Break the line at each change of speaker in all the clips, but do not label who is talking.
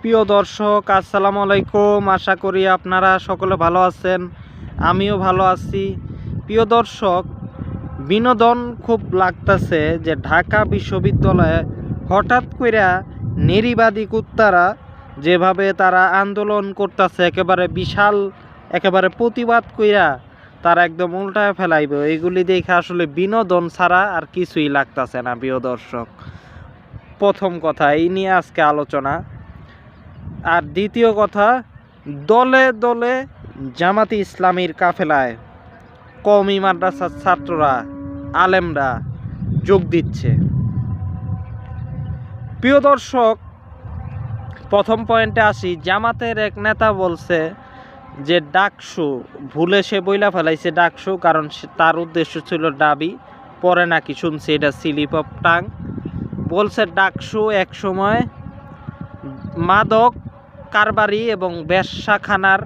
প্রিয় দর্শক, আসসালামু আলাইকুম। আশা করি আপনারা সকলে ভালো আছেন, আমিও ভালো আছি। প্রিয় দর্শক, বিনোদন খুব লাগতেছে যে ঢাকা বিশ্ববিদ্যালয়ে হঠাৎ কইরা নেরিবাদী কুত্তারা যেভাবে তারা আন্দোলন করতেছে, একেবারে বিশাল, একেবারে প্রতিবাদ কইরা তারা একদম উল্টায় ফেলাইব, এগুলি দেখে আসলে বিনোদন ছাড়া আর কিছুই লাগতাছে না, প্রিয় দর্শক। প্রথম কথা, এই নিয়ে আজকে আলোচনা। আর দ্বিতীয় কথা, দলে দলে জামাতি ইসলামীর কাফেলায় কওমি মাদ্রাসার ছাত্ররা, আলেমরা যোগ দিচ্ছে। প্রিয় দর্শক, প্রথম পয়েন্টে আসি। জামাতের এক নেতা বলছে যে, ডাকসু ভুলে সে বইলা ফেলাইছে ডাকসু, কারণ তার উদ্দেশ্য ছিল ডাবি, পরে নাকি শুনছি এটা স্লিপ অফ টাং। বলছে, ডাকসু এক সময় মাদক কারবারি এবং বেশ্যাখানার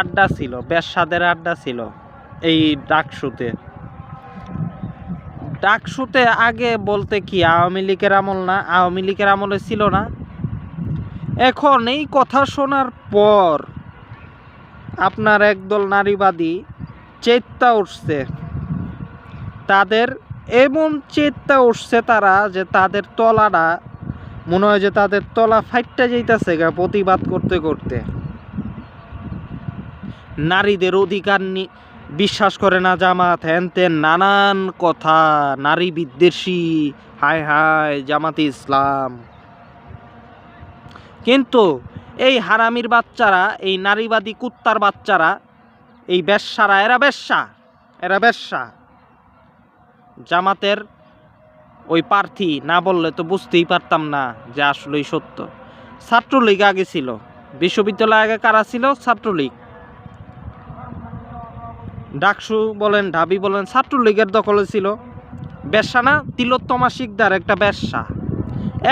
আড্ডা ছিল বেশ্যাদের আড্ডা ছিল এই ডাকসুতে। ডাকসুতে আগে বলতে কি, আওয়ামী লীগের আমল না, আওয়ামী লীগের আমলে ছিল না। এখন এই কথা শোনার পর আপনার একদল নারীবাদী চেত্তা উঠছে। তাদের এমন চেত্তা উঠছে তারা যে তাদের তলাটা মনে হয় যে তাদের তলা ফাইটটা যাইতেছে গা প্রতিবাদ করতে করতে। নারীদের অধিকার বিশ্বাস করে না জামাত হ্যান ত্যান নানান কথা, নারী বিদ্বেষী, হায় হায় জামাতে ইসলাম। কিন্তু এই হারামির বাচ্চারা, এই নারীবাদী কুত্তার বাচ্চারা, এই বেশ্যারা, এরা বেশ্যা এরা বেশ্যা। জামাতের ওই প্রার্থী না বললে তো বুঝতেই পারতাম না যে আসলেই সত্য। ছাত্রলীগ আগে ছিল। বিশ্ববিদ্যালয় আগে কারা ছিল? ছাত্রলীগ। ডাকসু বলেন, ঢাবি বলেন, ছাত্রলীগের দখলে ছিল। বেশ্যা না তিলোত্তমা শিকদার একটা বেশ্যা।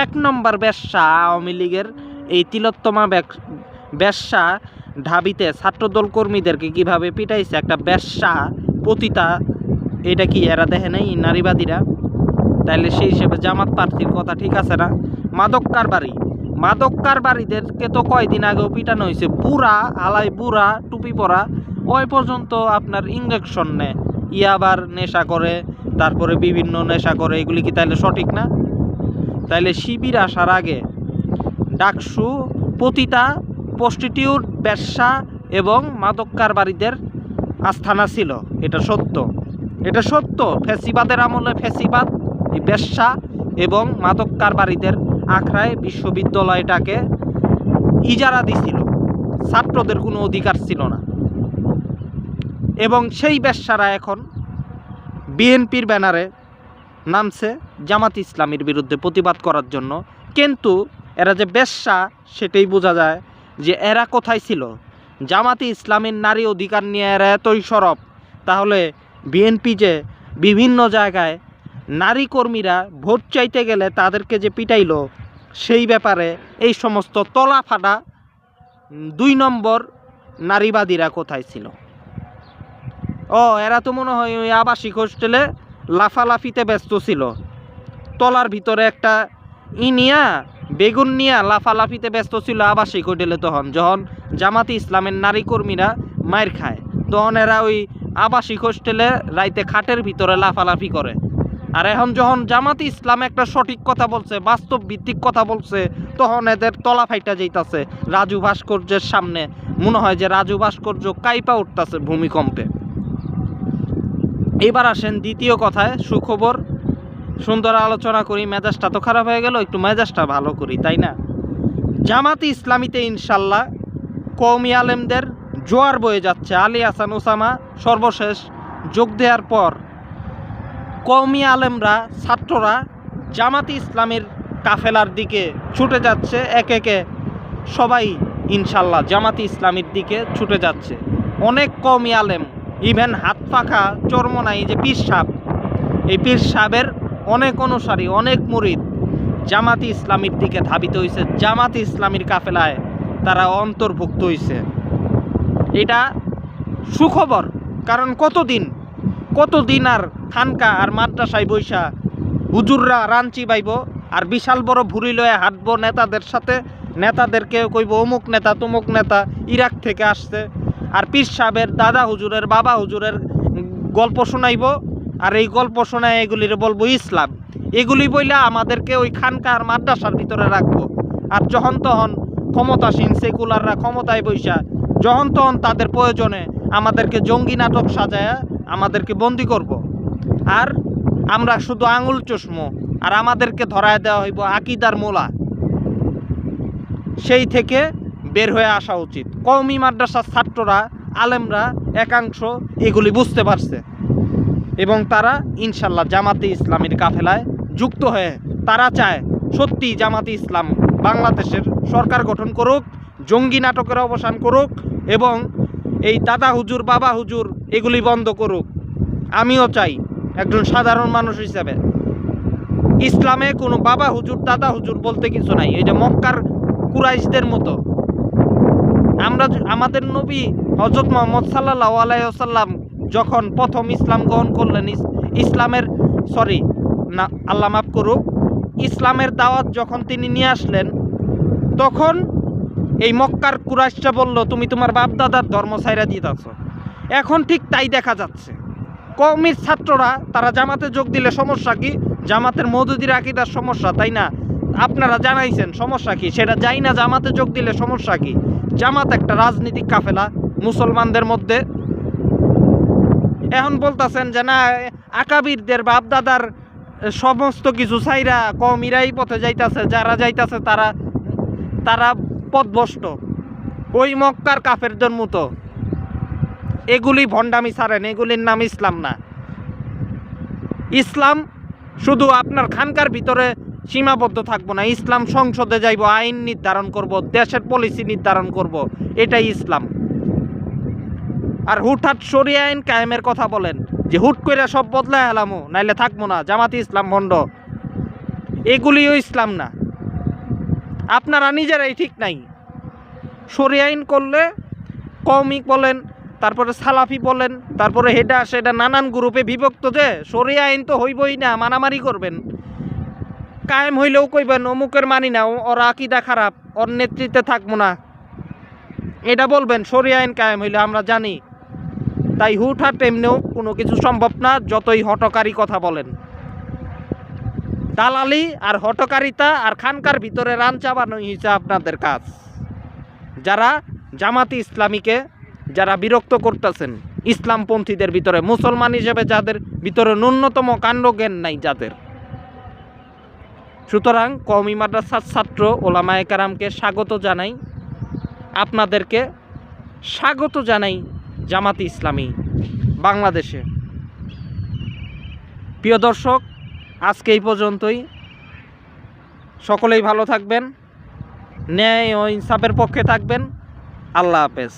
এক নম্বর বেশ্যা আওয়ামী লীগের এই তিলোত্তমা বেশ্যা ঢাবিতে ছাত্রদল কর্মীদেরকে কীভাবে পিটাইছে? একটা বেশ্যা পতিতা, এটা কি এরা দেখে নাই? নারীবাদীরা। তাইলে সেই হিসেবে জামাত প্রার্থীর কথা ঠিক আছে না? মাদক কারবারি মাদক কারবারিদেরকে তো কয়দিন আগেও পিটানো হয়েছে। বুড়া, আলাই বুড়া, টুপি পরা, ওই পর্যন্ত আপনার ইঞ্জেকশন নেয়। ইয়াবার নেশা করে, তারপরে বিভিন্ন নেশা করে, এগুলি কি তাইলে সঠিক না? তাইলে শিবির আসার আগে ডাকসু, পতিতা প্রস্টিটিউট ব্যবসা এবং মাদক কারবারিদের আস্থানা ছিল। এটা সত্য। এটা সত্য। ফেসিবাদের আমলে ফেসিবাদ ব্যবসা এবং মাদক কারবারিদের আখড়ায় বিশ্ববিদ্যালয়টাকে ইজারা দিছিল। ছাত্রদের কোনো অধিকার ছিল না। এবং সেই ব্যবসারা এখন বিএনপির ব্যানারে নামছে জামাত ইসলামের বিরুদ্ধে প্রতিবাদ করার জন্য। কিন্তু এরা যে বেশ্যা, সেটাই বোঝা যায় যে এরা কোথায় ছিল। জামাতি ইসলামের নারী অধিকার নিয়ে এরা এতই সরব, তাহলে বিএনপি যে বিভিন্ন জায়গায় নারী কর্মীরা ভোট চাইতে গেলে তাদেরকে যে পিটাইলো, সেই ব্যাপারে এই সমস্ত তলা ফাটা দুই নম্বর নারীবাদীরা কোথায় ছিল? ও, এরা তো মনে হয় ওই আবাসিক হোস্টেলে লাফালাফিতে ব্যস্ত ছিল। তলার ভিতরে একটা ইনিয়া বেগুন নিয়া লাফালাফিতে ব্যস্ত ছিল আবাসিক হোটেলে তখন, যখন জামাতি ইসলামের নারী কর্মীরা মায়ের খায়। তখন এরা ওই আবাসিক হোস্টেলে রাইতে খাটের ভিতরে লাফালাফি করে। আর এখন যখন জামাতি ইসলাম একটা সঠিক কথা বলছে বাস্তব ভিত্তিক কথা বলছে, তখন এদের তলা ফাইটা যাইতাছে রাজু ভাস্কর্যের সামনে। মনে হয় যে রাজু ভাস্কর্য কাইপা উঠতাছে ভূমিকম্পে। এবার আসেন দ্বিতীয় কথায়, সুখবর। সুন্দর আলোচনা করি, মেজাজটা তো খারাপ হয়ে গেল, একটু মেজাজটা ভালো করি, তাই না? জামাতি ইসলামীতে ইনশাল্লাহ কৌমি আলেমদের জোয়ার বয়ে যাচ্ছে। আলী হাসান, ওসামা সর্বশেষ যোগ দেওয়ার পর কৌমি আলেমরা, ছাত্ররা জামাতি ইসলামের কাফেলার দিকে ছুটে যাচ্ছে, এক একে সবাই ইনশাল্লাহ জামাতি ইসলামের দিকে ছুটে যাচ্ছে। অনেক কৌমি আলেম ইভেন হাত পাখা চর্মনাই যে পীর সাপ এই পীর সাহেবের অনেক অনুসারী, অনেক মুরিদ জামাতি ইসলামীর দিকে ধাবিত হয়েছে জামাতি ইসলামীর কাফেলায় তারা অন্তর্ভুক্ত হয়েছে এটা সুখবর, কারণ কতদিন কতদিন আর খানকা আর মাদ্রাসায় বৈশা হুজুররা রাঞ্চি বাইব আর বিশাল বড় ভুরি লয়ে হাঁটবো নেতাদের সাথে। নেতাদেরকে কইব, অমুক নেতা, তমুক নেতা ইরাক থেকে আসছে। আর পীর সাহেবের দাদা হুজুরের বাবা হুজুরের গল্প শোনাইব। আর এই গল্প শোনায় এগুলির বলব ইসলাম। এগুলি বইলা আমাদেরকে ওই খানকা আর মাদ্রাসার ভিতরে রাখব। আর যখন তখন ক্ষমতাসীন সেকুলাররা ক্ষমতায় বৈশা যখন তখন তাদের প্রয়োজনে আমাদেরকে জঙ্গি নাটক সাজায়া আমাদেরকে বন্দি করব। আর আমরা শুধু আঙুল চশমো আর আমাদেরকে ধরায় দেওয়া হইব আকিদার মোলা। সেই থেকে বের হয়ে আসা উচিত। কওমি মাদ্রাসার ছাত্ররা, আলেমরা একাংশ এগুলি বুঝতে পারছে এবং তারা ইনশাল্লাহ জামাতে ইসলামের কাফেলায় যুক্ত হয়ে তারা চায় সত্যি জামাতে ইসলাম বাংলাদেশের সরকার গঠন করুক, জঙ্গি নাটকের অবসান করুক এবং এই দাদা হুজুর, বাবা হুজুর এগুলি বন্ধ করুক। আমিও চাই একজন সাধারণ মানুষ হিসাবে। ইসলামে কোনো বাবা, হুজুর, দাদা, হুজুর বলতে কিছু নাই। এটা মক্কার কুরাইশদের মতো। আমরা আমাদের নবী হজরত মোহাম্মদ সাল্লাহ আলাইসাল্লাম যখন প্রথম ইসলাম গ্রহণ করলেন, ইস- ইসলামের, সরি, না, আল্লাহ মাফ করুক, ইসলামের দাওয়াত যখন তিনি নিয়ে আসলেন, তখন এই মক্কার কুরাইশরা বলল, তুমি তোমার বাপ দাদার ধর্ম ছাইরা দিতেছ। এখন ঠিক তাই দেখা যাচ্ছে। কমির ছাত্ররা, তারা জামাতে যোগ দিলে সমস্যা কি? জামাতের মধুদির আকিদার সমস্যা, তাই না? আপনারা জানাইছেন সমস্যা কি? সেটা যাই না, জামাতে যোগ দিলে সমস্যা কি? জামাত একটা রাজনীতিক কাফেলা, মুসলমানদের মধ্যে। এখন বলতাছেন যে, না, আকাবিরদের বাপ দাদার সমস্ত কিছু চাইরা কমিরাই পথে যাইতাছে, যারা যাইতাছে তারা তারা পথভ্রষ্ট ওই মক্কার কাফেরদের মতো। এগুলি ভণ্ডামি ছাড়েন, এগুলির নাম ইসলাম না। ইসলাম শুধু আপনার খানকার ভিতরে সীমাবদ্ধ থাকব না, ইসলাম সংসদে যাইব, আইন নির্ধারণ করব, দেশের পলিসি নির্ধারণ করব, এটাই ইসলাম। আর হুটহাট সরিয়ে আইন কায়েমের কথা বলেন, যে হুট করে সব বদলায় এলামো নাইলে থাকব না, জামাতি ইসলাম ভণ্ড। এগুলিও ইসলাম না। আপনারা নিজেরাই ঠিক নাই। সরিয়ে আইন করলে কৌমিক বলেন তারপরে সালাফি বলেন, তারপরে হেডা সেটা নানান গ্রুপে বিভক্ত যে সরিয়া আইন তো হইবই না মারামারি করবেন। কায়েম হইলেও কইবেন, অমুকের মানি না ওর আকিদা খারাপ, ওর নেতৃত্বে থাকব না। এটা বলবেন সরিয়া আইন কায়েম হইলে আমরা জানি। তাই হুটহাট এমনিও কোনো কিছু সম্ভব না, যতই হটকারী কথা বলেন। দালালি আর হটকারিতা আর খানকার ভিতরে রান চাবানো হয়েছে আপনাদের কাজ। যারা জামাতি ইসলামীকে যারা বিরক্ত করতেছেন ইসলামপন্থীদের ভিতরে, মুসলমান হিসেবে যাদের ভিতরে ন্যূনতম কাণ্ডজ্ঞান নাই যাদের। সুতরাং কওমি মাদ্রাসার ছাত্র, ওলামায় কারামকে স্বাগত জানাই। আপনাদেরকে স্বাগত জানাই জামাতি ইসলামী বাংলাদেশে। প্রিয় দর্শক, আজকে এই পর্যন্তই। সকলেই ভালো থাকবেন, ন্যায় ও ইনসাফের পক্ষে থাকবেন। আল্লাহ হাফেজ।